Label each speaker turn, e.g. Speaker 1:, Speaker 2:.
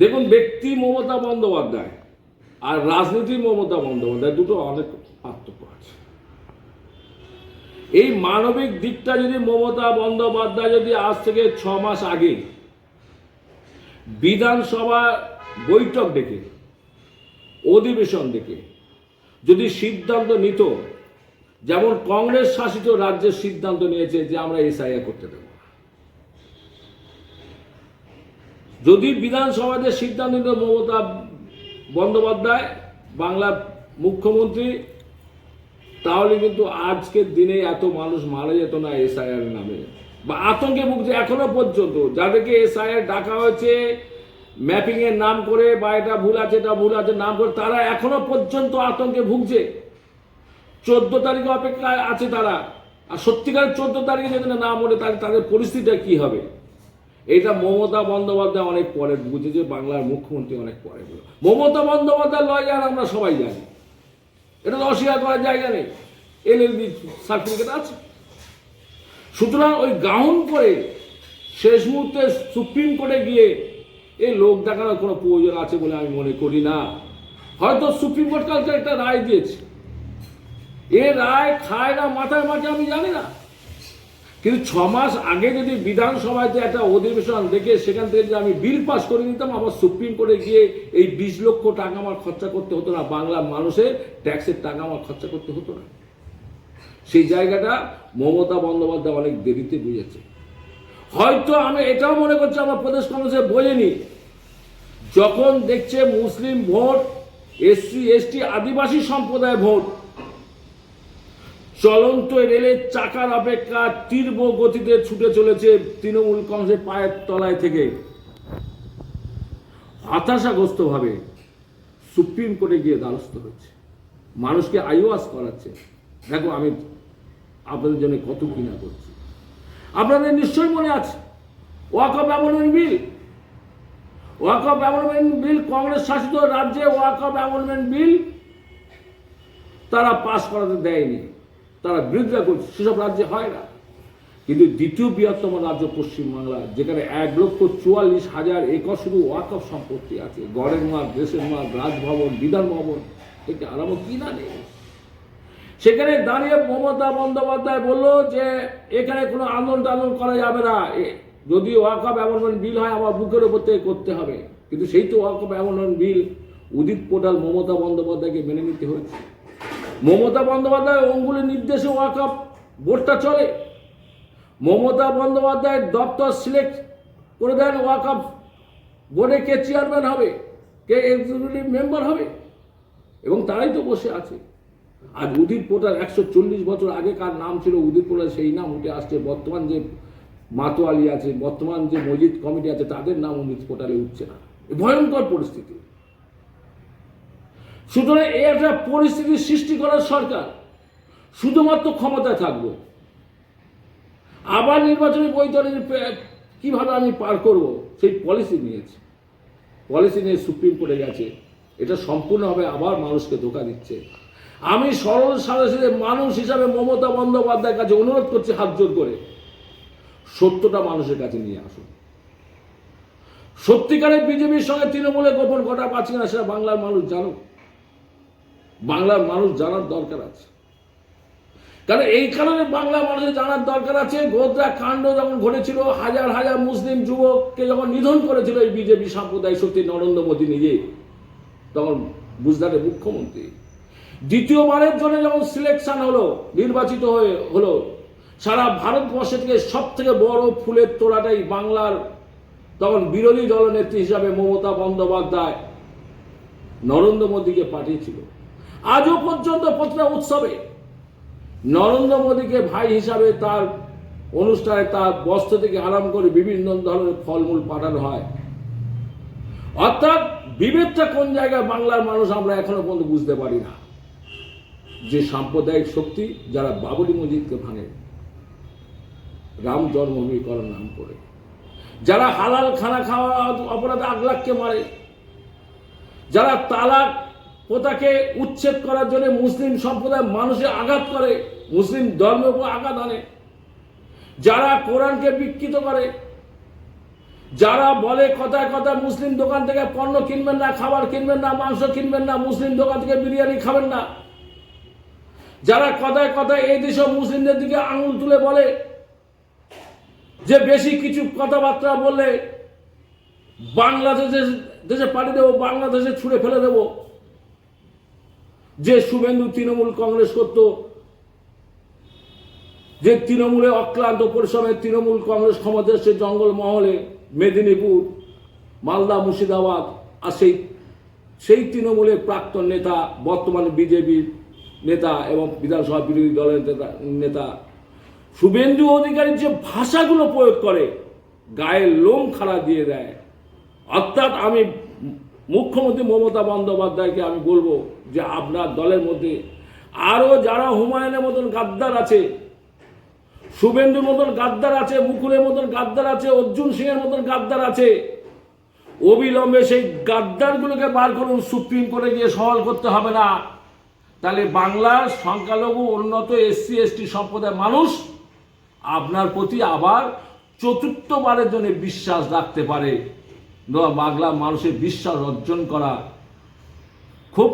Speaker 1: দেখুন, ব্যক্তি মমতা বন্দ্যোপাধ্যায় আর রাজনীতি মমতা বন্দ্যোপাধ্যায় দুটো অনেক পার্থক্য আছে। এই মানবিক দিকটা যদি মমতা বন্দ্যোপাধ্যায় যদি আজ থেকে ছ মাস আগে বিধানসভা বৈঠক ডেকে অধিবেশন ডেকে যদি সিদ্ধান্ত নিত, যেমন কংগ্রেস শাসিত রাজ্যের সিদ্ধান্ত নিয়েছে যে আমরা এসআইআর করতে দেব না। যদি বিধানসভাতে সিদ্ধান্ত নিত মমতা বন্দ্যোপাধ্যায় বাংলার মুখ্যমন্ত্রী, তাহলে কিন্তু আজকের দিনে এত মানুষ মারা যেত না এসআইআর নামে। বা আতঙ্কে ভুগছে এখনও পর্যন্ত। যাদেরকে এসআইআর ডাকা হয়েছে ম্যাপিং এর নাম করে, বা এটা ভুল আছে, এটা ভুল আছে, নাম করে, তারা এখনও পর্যন্ত আতঙ্কে ভুগছে। চোদ্দ তারিখে অপেক্ষায় আছে তারা। আর সত্যিকারের চোদ্দ তারিখে যদি না মরে, তাহলে তাদের পরিস্থিতিটা কি হবে? এটা মমতা বন্দ্যোপাধ্যায় অনেক পরে বুঝেছে, বাংলার মুখ্যমন্ত্রী অনেক পরে বুঝে মমতা বন্দ্যোপাধ্যায় লয় আর আমরা সবাই জানি। এটা তো অস্বীকার করার জায়গা নেই। এলএলবি সার্টিফিকেট আছে। সুতরাং ওই গাউন করে শেষ মুহূর্তে সুপ্রিম কোর্টে গিয়ে এই লোক দেখানোর কোনো প্রয়োজন আছে বলে আমি মনে করি না। হয়তো সুপ্রিম কোর্ট কালকে একটা রায় দিয়েছে। এ রায় খায় না, মাথায় মাঠে আমি জানি না। কিন্তু ছ মাস আগে যদি বিধানসভাতে একটা অধিবেশন দেখে সেখান থেকে যদি আমি বিল পাস করে নিতাম, আবার সুপ্রিম কোর্টে গিয়ে এই বিশ লক্ষ টাকা আমার খরচা করতে হতো না বাংলার মানুষের ট্যাক্সের টাকা আমার খরচা করতে হতো না। সেই জায়গাটা মমতা বন্দ্যোপাধ্যায় অনেক দেরিতে বুঝেছে। হয়তো আমি এটাও মনে করছি, আমার প্রদেশ কংগ্রেসে বোঝেনি যখন দেখছে মুসলিম ভোট, এসসি, এসটি, আদিবাসী সম্প্রদায় ভোট চলন্ত রেলের চাকার অপেক্ষা তীব্র গতিতে ছুটে চলেছে তৃণমূল কংগ্রেসের পায়ের তলায় থেকে। হতাশাগ্রস্ত ভাবে সুপ্রিম কোর্টে গিয়ে দ্বারস্থ হচ্ছে। মানুষকে আইওয়াস করাচ্ছে। দেখো, আমি আপনাদের জন্য কত কিনা করছি। আপনাদের নিশ্চয়ই মনে আছে ওয়াকফ অ্যামেন্ডমেন্ট বিল। ওয়াকফ অ্যামেন্ডমেন্ট বিল, কংগ্রেস শাসিত রাজ্যে ওয়াকফ অ্যামেন্ডমেন্ট বিল তারা পাশ করাতে দেয়নি। তারা বিরোধিতা করছে, সেসব রাজ্যে হয় না। কিন্তু দ্বিতীয় বৃহত্তম রাজ্য পশ্চিমবাংলা, যেখানে এক লক্ষ চুয়াল্লিশ হাজার একর শুধু ওয়াকফ সম্পত্তি আছে। গড়ের মাঠ, দেশের মাঠ, রাজভবন বিধান ভবন এটা আরামও কি না নেই। সেখানে দাঁড়িয়ে মমতা বন্দ্যোপাধ্যায় বলল যে, এখানে কোনো আন্দোলন টান্দোলন করা যাবে না। যদি ওয়াকফ অ্যামেন্ডমেন্ট বিল হয়, আমার বুকের উপর থেকে করতে হবে। কিন্তু সেই তো ওয়াকফ অ্যামেন্ডমেন্ট বিল, উদিত পোটাল মমতা বন্দ্যোপাধ্যায়কে মেনে নিতে হয়েছে। মমতা বন্দ্যোপাধ্যায় অঙ্গুলির নির্দেশে ওয়াকফ বোর্ডটা চলে। মমতা বন্দ্যোপাধ্যায় দপ্তর সিলেক্ট করে দেন ওয়াকফ বোর্ডে কে চেয়ারম্যান হবে, কে এক্সিকিউটিভ মেম্বার হবে, এবং তারাই তো বসে আছে। আজ উদিত পোটাল একশো চল্লিশ বছর আগেকার নাম ছিল উদিত পোটাল সেই নাম উঠে আসছে। বর্তমান যে মাতোয়ালি আছে, বর্তমান যে মসজিদ কমিটি আছে, তাদের নাম উদিত পোটালে উঠছে না। ভয়ঙ্কর পরিস্থিতি। সুতরাং এই একটা পরিস্থিতির সৃষ্টি করার সরকার শুধুমাত্র ক্ষমতায় থাকব। আবার নির্বাচনী বৈতরণী কীভাবে আমি পার করব, সেই পলিসি নিয়েছে। পলিসি নিয়ে সুপ্রিম কোর্টে গেছে। এটা সম্পূর্ণভাবে আবার মানুষকে ধোকা দিচ্ছে। আমি সরল সাথে মানুষ হিসাবে মমতা বন্দ্যোপাধ্যায়ের কাছে অনুরোধ করছি হাত জোর করে। সত্যটা মানুষের কাছে নিয়ে আসুন। সত্যিকারের বিজেপির সঙ্গে তৃণমূলের গোপন ঘটা পাচ্ছি না সেটা বাংলার মানুষ জানুক। বাংলার মানুষ জানার দরকার আছে। কারণ এই কারণে বাংলা মানুষের জানার দরকার আছে, গোদরা কাণ্ড যখন ঘটেছিল, হাজার হাজার মুসলিম যুবককে যখন নিধন করেছিল এই বিজেপি সাম্প্রদায়িক শক্তি নরেন্দ্র মোদী নিজে, তখন গুজরাটের মুখ্যমন্ত্রী। দ্বিতীয়বারের জন্য যখন সিলেকশন হলো, নির্বাচিত হয়ে হলো, সারা ভারতবর্ষে থেকে সব থেকে বড় ফুলের তোড়াটাই বাংলার তখন বিরোধী দলনেত্রী হিসাবে মমতা বন্দ্যোপাধ্যায় নরেন্দ্র মোদীকে পাঠিয়েছিল। আজও পর্যন্ত প্রতিটা উৎসবে নরেন্দ্র মোদীকে ভাই হিসাবে তার অনুষ্ঠানে তার বস্ত্র থেকে আরাম করে বিভিন্ন ধরনের ফলমূল পাঠানো হয়। অর্থাৎ বিভেদটা কোন জায়গায় বাংলার মানুষ আমরা এখনও পর্যন্ত বুঝতে পারি না। যে সাম্প্রদায়িক শক্তি যারা বাবরি মসজিদকে ভাঙে, রাম জন্মভূমি করার নাম করে, যারা হালাল খানা খাওয়া অপরাধে আগলাককে মারে, যারা তালাক প্রথাকে উচ্ছেদ করার জন্য মুসলিম সম্প্রদায় মানুষে আঘাত করে, মুসলিম ধর্মের উপর আঘাত আনে। যারা কোরআনকে বিকৃত করে, যারা বলে কথায় কথায় মুসলিম দোকান থেকে পণ্য কিনবেন না, খাবার কিনবেন না, মাংস কিনবেন না, মুসলিম দোকান থেকে বিরিয়ানি খাবেন না। যারা কথায় কথায় এই দেশে মুসলিমদের দিকে আঙুল তুলে বলে, যে বেশি কিছু কথাবার্তা বললে বাংলাদেশে দেশে পাঠিয়ে দেবো, বাংলাদেশে ছুঁড়ে ফেলে দেবো যে শুভেন্দু তৃণমূল কংগ্রেস করত, যে তৃণমূলে অক্লান্ত পরিশ্রমে তৃণমূল কংগ্রেস ক্ষমতা এসছে জঙ্গল মহলে, মেদিনীপুর, মালদা, মুর্শিদাবাদ, আর সেই সেই তৃণমূলের প্রাক্তন নেতা, বর্তমানে বিজেপির নেতা এবং বিধানসভা বিরোধী দলের নেতা নেতা। শুভেন্দু অধিকারীর যে ভাষাগুলো প্রয়োগ করে গায়ের লোম খাড়া দিয়ে দেয়, অর্থাৎ আমি মুখ্যমন্ত্রী মমতা বন্দ্যোপাধ্যায়কে আমি বলব যে আপনার দলের মধ্যে আরও যারা হুমায়ুনের মতন গাদ্দার আছে, শুভেন্দুর মতন গাদ্দার আছে, মুকুলের মতন গাদ্দার আছে, অর্জুন সিংয়ের মতন গাদ্দার আছে, অবিলম্বে সেই গাদ্দারগুলোকে বার করুন, সুপ্রিম কোর্টে গিয়ে সওয়াল করতে হবে না। তাহলে বাংলার সংখ্যালঘু, উন্নত এসসি, এসটি সম্প্রদায়ের মানুষ আপনার প্রতি আবার চতুর্থবারের জন্য বিশ্বাস রাখতে পারে। বাংলা মানুষের বিশ্বাস অর্জন করা খুব